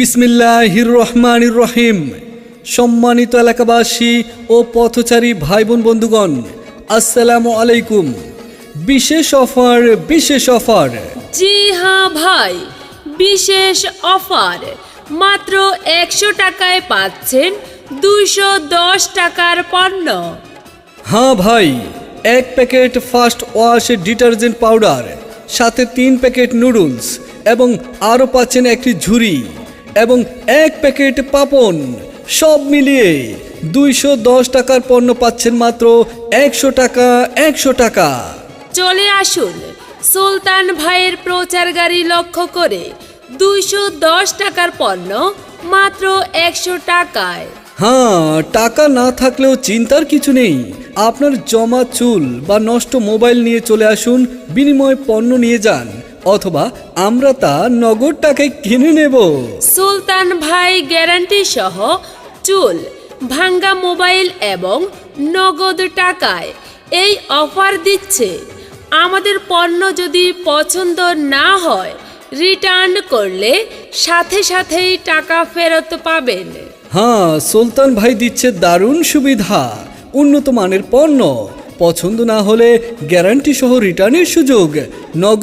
বিসমিল্লাহির রহমানির রহিম। সম্মানিত এলাকাবাসী ও পথচারী ভাই বোন বন্ধুগণ আসসালামু আলাইকুম। বিশেষ অফার বিশেষ অফার। জি হ্যাঁ ভাই বিশেষ অফার। মাত্র একশো টাকায় পাচ্ছেন দুইশো দশ টাকার পণ্য। হ্যাঁ ভাই এক packet first wash detergent powder সাথে তিন প্যাকেট নুডলস এবং আরও পাচ্ছেন একটি ঝুড়ি। এবং এক প্যাকেট পাপন। সব মিলিয়ে দুইশো দশ টাকার পণ্য পাচ্ছেন মাত্র একশো টাকা একশো টাকা। চলে আসুন সুলতান ভাইয়ের প্রচার গাড়ি লক্ষ্য করে দুইশো দশ টাকার পণ্য মাত্র একশো টাকায়। হ্যাঁ টাকা না থাকলেও চিন্তার কিছু নেই। আপনার জমা চুল বা নষ্ট মোবাইল নিয়ে চলে আসুন বিনিময় পণ্য নিয়ে যান। অথবা আমরা তা নগদ টাকায় কিনে নেব। সুলতান ভাই গ্যারান্টি সহ চুল ভাঙ্গা মোবাইল এবং নগদ টাকায় এই অফার দিচ্ছে। আমাদের পণ্য যদি পছন্দ না হয় রিটার্ন করলে সাথে সাথেই টাকা ফেরত পাবেন। হ্যাঁ সুলতান ভাই দিচ্ছে দারুণ সুবিধা। উন্নত মানের পণ্য। পছন্দ না হলে গ্যারান্টি সহ রিটার্নের সুযোগ। নগদ